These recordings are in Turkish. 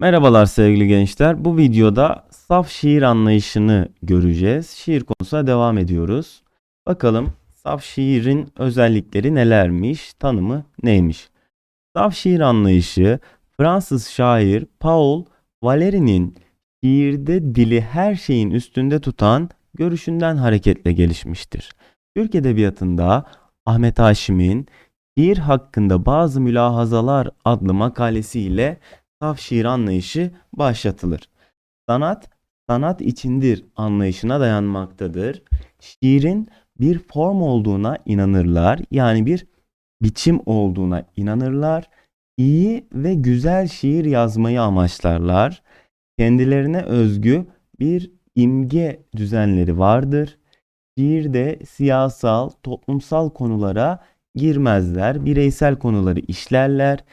Merhabalar sevgili gençler. Bu videoda saf şiir anlayışını göreceğiz. Şiir konusuna devam ediyoruz. Bakalım saf şiirin özellikleri nelermiş, tanımı neymiş? Saf şiir anlayışı Fransız şair Paul Valéry'nin şiirde dili her şeyin üstünde tutan görüşünden hareketle gelişmiştir. Türk Edebiyatı'nda Ahmet Haşim'in Şiir hakkında bazı mülahazalar adlı makalesiyle saf şiir anlayışı başlatılır. Sanat, sanat içindir anlayışına dayanmaktadır. Şiirin bir form olduğuna inanırlar. Yani bir biçim olduğuna inanırlar. İyi ve güzel şiir yazmayı amaçlarlar. Kendilerine özgü bir imge düzenleri vardır. Şiirde siyasal, toplumsal konulara girmezler. Bireysel konuları işlerler.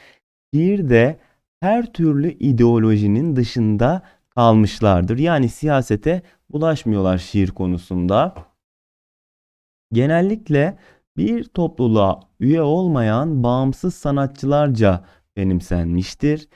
Şiirde her türlü ideolojinin dışında kalmışlardır. Yani siyasete bulaşmıyorlar şiir konusunda. Genellikle bir topluluğa üye olmayan bağımsız sanatçılarca benimsenmiştir.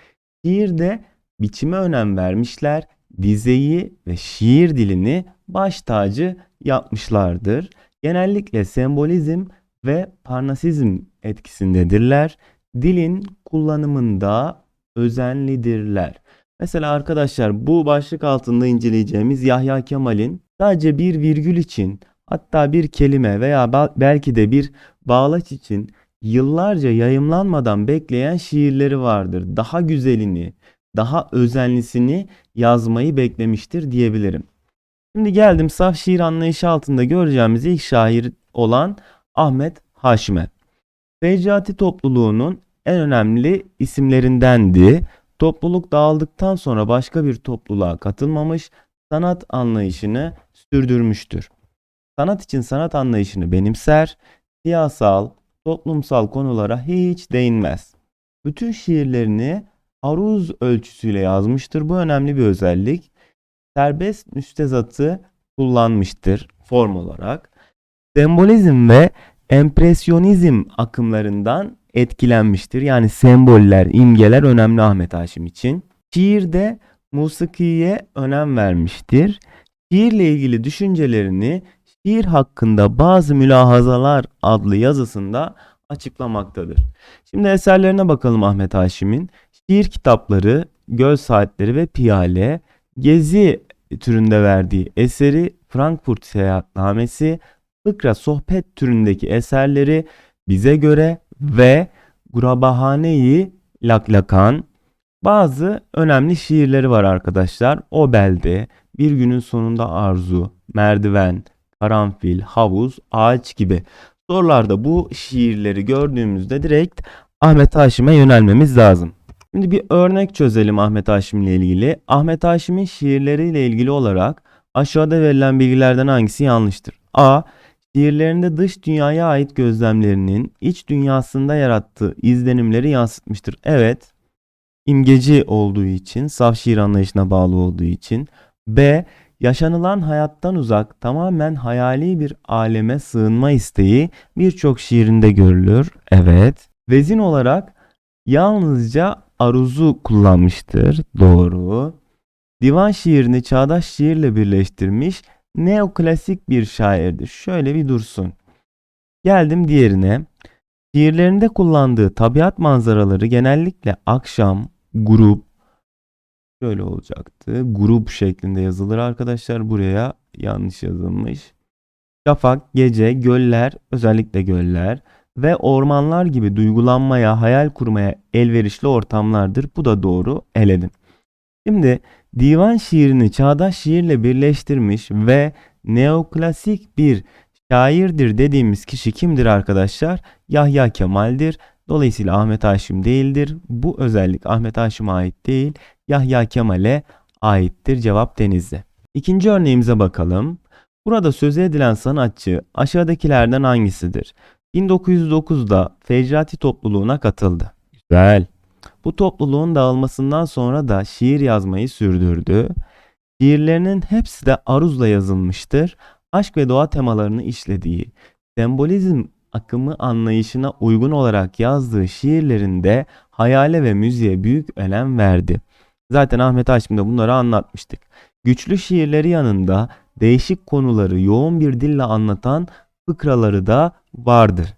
Şiirde biçime önem vermişler. Dizeyi ve şiir dilini baş tacı yapmışlardır. Genellikle sembolizm ve parnasizm etkisindedirler. Dilin kullanımında özenlidirler. Mesela arkadaşlar bu başlık altında inceleyeceğimiz Yahya Kemal'in sadece bir virgül için hatta bir kelime veya belki de bir bağlaç için yıllarca yayımlanmadan bekleyen şiirleri vardır. Daha güzelini, daha özenlisini yazmayı beklemiştir diyebilirim. Şimdi geldim saf şiir anlayışı altında göreceğimiz ilk şair olan Ahmet Haşime. Feccati topluluğunun en önemli isimlerindendi. Topluluk dağıldıktan sonra başka bir topluluğa katılmamış, sanat anlayışını sürdürmüştür. Sanat için sanat anlayışını benimser, siyasal, toplumsal konulara hiç değinmez. Bütün şiirlerini aruz ölçüsüyle yazmıştır. Bu önemli bir özellik. Serbest müstezatı kullanmıştır form olarak. Sembolizm ve empresyonizm akımlarından etkilenmiştir. Yani semboller, imgeler önemli Ahmet Haşim için. Şiirde musikiye önem vermiştir. Şiirle ilgili düşüncelerini şiir hakkında bazı mülahazalar adlı yazısında açıklamaktadır. Şimdi eserlerine bakalım Ahmet Haşim'in. Şiir kitapları, Göl Saatleri ve Piyale, Gezi türünde verdiği eseri Frankfurt Seyahatnamesi, fıkra sohbet türündeki eserleri bize göre ve Gurabahane-i Laklakan bazı önemli şiirleri var arkadaşlar. O belde, Bir günün sonunda arzu, merdiven, karanfil, havuz, ağaç gibi sorularda bu şiirleri gördüğümüzde direkt Ahmet Haşim'e yönelmemiz lazım. Şimdi bir örnek çözelim Ahmet Haşim ile ilgili. Ahmet Haşim'in şiirleriyle ilgili olarak aşağıda verilen bilgilerden hangisi yanlıştır? A. Şiirlerinde dış dünyaya ait gözlemlerinin iç dünyasında yarattığı izlenimleri yansıtmıştır. Evet, imgeci olduğu için, saf şiir anlayışına bağlı olduğu için. B. Yaşanılan hayattan uzak, tamamen hayali bir aleme sığınma isteği birçok şiirinde görülür. Evet. Vezin olarak yalnızca aruzu kullanmıştır. Doğru. Divan şiirini çağdaş şiirle birleştirmiş neoklasik bir şairdir. Şöyle bir dursun. Geldim diğerine. Şiirlerinde kullandığı tabiat manzaraları genellikle akşam, grup, şöyle olacaktı. Grup şeklinde yazılır arkadaşlar. Buraya yanlış yazılmış. Şafak, gece, göller, özellikle göller ve ormanlar gibi duygulanmaya, hayal kurmaya elverişli ortamlardır. Bu da doğru. Eledim. Şimdi divan şiirini çağdaş şiirle birleştirmiş ve neoklasik bir şairdir dediğimiz kişi kimdir arkadaşlar? Yahya Kemal'dir. Dolayısıyla Ahmet Haşim değildir. Bu özellik Ahmet Haşim'e ait değil, Yahya Kemal'e aittir. Cevap Denizli. İkinci örneğimize bakalım. Burada söz edilen sanatçı aşağıdakilerden hangisidir? 1909'da Fecrati topluluğuna katıldı. Güzel. Bu topluluğun dağılmasından sonra da şiir yazmayı sürdürdü. Şiirlerinin hepsi de aruzla yazılmıştır. Aşk ve doğa temalarını işlediği, sembolizm akımı anlayışına uygun olarak yazdığı şiirlerinde hayale ve müziğe büyük önem verdi. Zaten Ahmet Haşim'de bunları anlatmıştık. Güçlü şiirleri yanında değişik konuları yoğun bir dille anlatan fıkraları da vardır.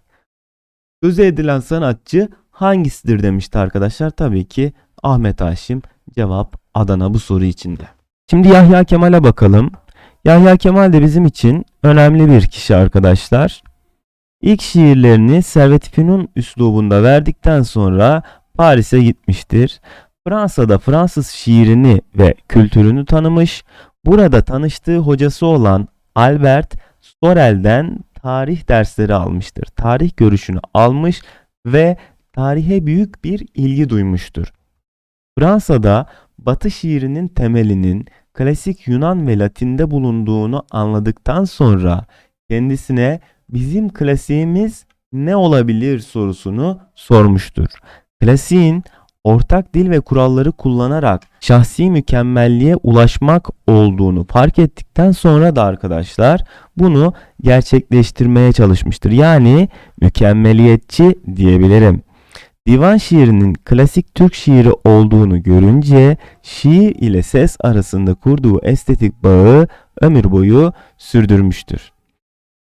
Söz edilen sanatçı hangisidir demişti arkadaşlar. Tabii ki Ahmet Haşim. Cevap Adana bu soru içinde. Şimdi Yahya Kemal'e bakalım. Yahya Kemal de bizim için önemli bir kişi arkadaşlar. İlk şiirlerini Servet Fünun üslubunda verdikten sonra Paris'e gitmiştir. Fransa'da Fransız şiirini ve kültürünü tanımış. Burada tanıştığı hocası olan Albert Sorel'den tarih dersleri almıştır. Tarih görüşünü almış ve tarihe büyük bir ilgi duymuştur. Fransa'da Batı şiirinin temelinin klasik Yunan ve Latin'de bulunduğunu anladıktan sonra kendisine bizim klasiğimiz ne olabilir sorusunu sormuştur. Klasiğin ortak dil ve kuralları kullanarak şahsi mükemmelliğe ulaşmak olduğunu fark ettikten sonra da arkadaşlar bunu gerçekleştirmeye çalışmıştır. Yani mükemmeliyetçi diyebilirim. Divan şiirinin klasik Türk şiiri olduğunu görünce şiir ile ses arasında kurduğu estetik bağı ömür boyu sürdürmüştür.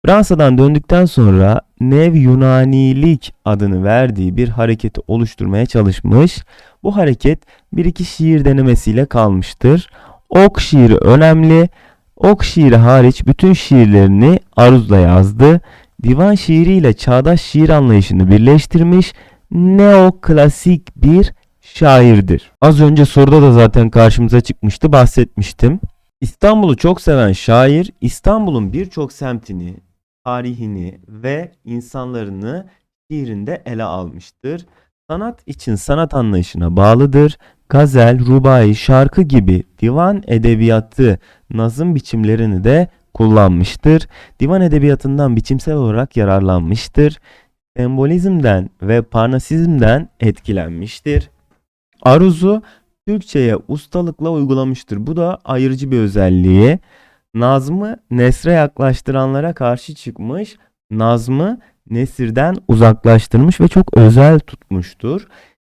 Fransa'dan döndükten sonra Nev Yunanilik adını verdiği bir hareketi oluşturmaya çalışmış. Bu hareket bir iki şiir denemesiyle kalmıştır. Ok şiiri önemli. Ok şiiri hariç bütün şiirlerini aruzla yazdı. Divan şiiriyle çağdaş şiir anlayışını birleştirmiş neoklasik bir şairdir. Az önce soruda da zaten karşımıza çıkmıştı bahsetmiştim. İstanbul'u çok seven şair İstanbul'un birçok semtini, tarihini ve insanlarını şiirinde ele almıştır. Sanat için sanat anlayışına bağlıdır. Gazel, rubai, şarkı gibi divan edebiyatı nazım biçimlerini de kullanmıştır. Divan edebiyatından biçimsel olarak yararlanmıştır sembolizmden ve parnasizmden etkilenmiştir. Aruz'u Türkçe'ye ustalıkla uygulamıştır. Bu da ayırıcı bir özelliği. Nazmı nesre yaklaştıranlara karşı çıkmış, nazmı nesirden uzaklaştırmış ve çok özel tutmuştur.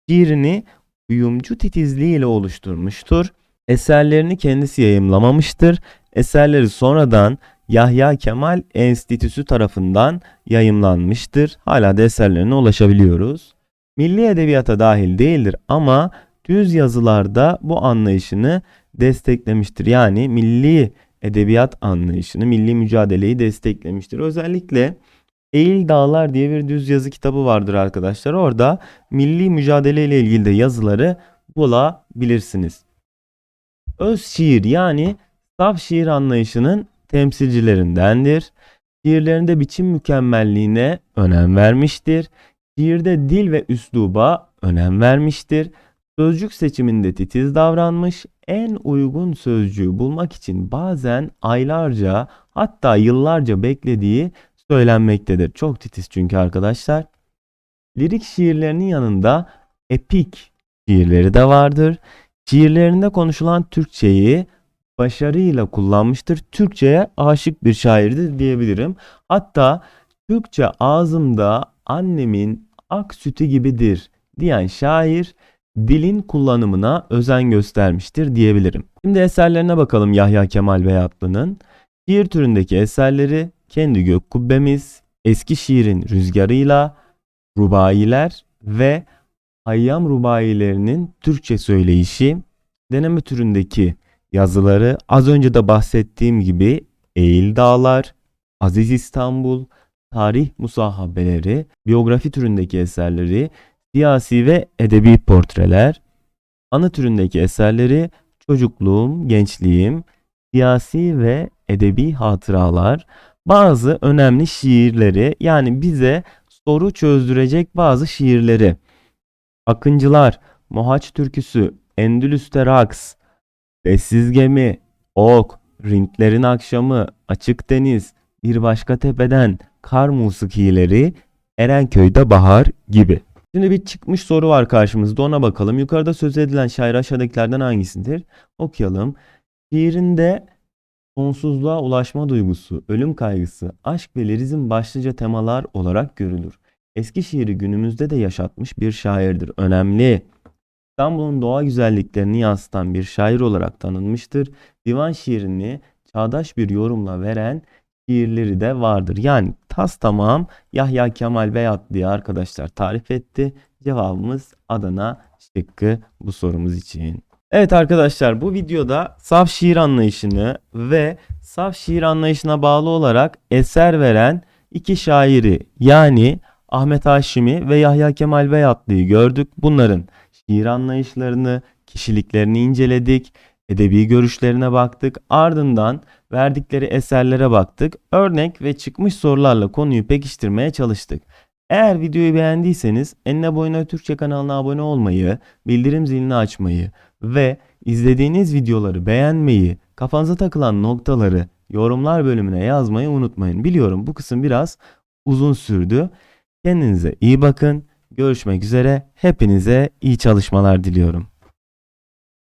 Şiirini uyumcu titizliğiyle oluşturmuştur. Eserlerini kendisi yayımlamamıştır. Eserleri sonradan Yahya Kemal Enstitüsü tarafından yayımlanmıştır. Hala da eserlerine ulaşabiliyoruz. Milli edebiyata dahil değildir ama düz yazılarda bu anlayışını desteklemiştir. Yani milli edebiyat anlayışını, milli mücadeleyi desteklemiştir. Özellikle Eğil Dağlar diye bir düz yazı kitabı vardır arkadaşlar. Orada milli mücadele ile ilgili de yazıları bulabilirsiniz. Öz şiir yani saf şiir anlayışının temsilcilerindendir. Şiirlerinde biçim mükemmelliğine önem vermiştir. Şiirde dil ve üsluba önem vermiştir. Sözcük seçiminde titiz davranmış, en uygun sözcüğü bulmak için bazen aylarca hatta yıllarca beklediği söylenmektedir. Çok titiz çünkü arkadaşlar. Lirik şiirlerinin yanında epik şiirleri de vardır. Şiirlerinde konuşulan Türkçeyi başarıyla kullanmıştır. Türkçe'ye aşık bir şairdir diyebilirim. Hatta Türkçe ağzımda annemin ak sütü gibidir diyen şair dilin kullanımına özen göstermiştir diyebilirim. Şimdi eserlerine bakalım Yahya Kemal Beyatlı'nın. Şiir türündeki eserleri Kendi Gök Kubbemiz, Eski Şiirin Rüzgarıyla, Rubailer ve Hayyam Rubailerinin Türkçe söyleyişi, deneme türündeki yazıları. Az önce de bahsettiğim gibi Eğil Dağlar, Aziz İstanbul, tarih musahabeleri, biyografi türündeki eserleri, siyasi ve edebi portreler, anı türündeki eserleri çocukluğum, gençliğim, siyasi ve edebi hatıralar, bazı önemli şiirleri yani bize soru çözdürecek bazı şiirleri, Akıncılar, Mohaç Türküsü, Endülüs'te Raks, Sessiz Gemi, Ok, Rintlerin Akşamı, Açık Deniz, Bir Başka Tepeden, Kar Musikileri, Erenköy'de Bahar gibi. Şimdi bir çıkmış soru var karşımızda ona bakalım. Yukarıda söz edilen şair aşağıdakilerden hangisidir? Okuyalım. Şiirinde sonsuzluğa ulaşma duygusu, ölüm kaygısı, aşk ve lirizm başlıca temalar olarak görülür. Eski şiiri günümüzde de yaşatmış bir şairdir. Önemli. İstanbul'un doğa güzelliklerini yansıtan bir şair olarak tanınmıştır. Divan şiirini çağdaş bir yorumla veren şiirleri de vardır. Yani tas tamam Yahya Kemal Beyat diye arkadaşlar tarif etti. Cevabımız Adana şıkkı bu sorumuz için. Evet arkadaşlar bu videoda saf şiir anlayışını ve saf şiir anlayışına bağlı olarak eser veren iki şairi yani Ahmet Haşimi ve Yahya Kemal Beyatlı'yı gördük. Bunların şiir anlayışlarını, kişiliklerini inceledik, edebi görüşlerine baktık. Ardından verdikleri eserlere baktık. Örnek ve çıkmış sorularla konuyu pekiştirmeye çalıştık. Eğer videoyu beğendiyseniz Enine Boyuna Türkçe kanalına abone olmayı, bildirim zilini açmayı ve izlediğiniz videoları beğenmeyi, kafanıza takılan noktaları yorumlar bölümüne yazmayı unutmayın. Biliyorum bu kısım biraz uzun sürdü. Kendinize iyi bakın. Görüşmek üzere. Hepinize iyi çalışmalar diliyorum.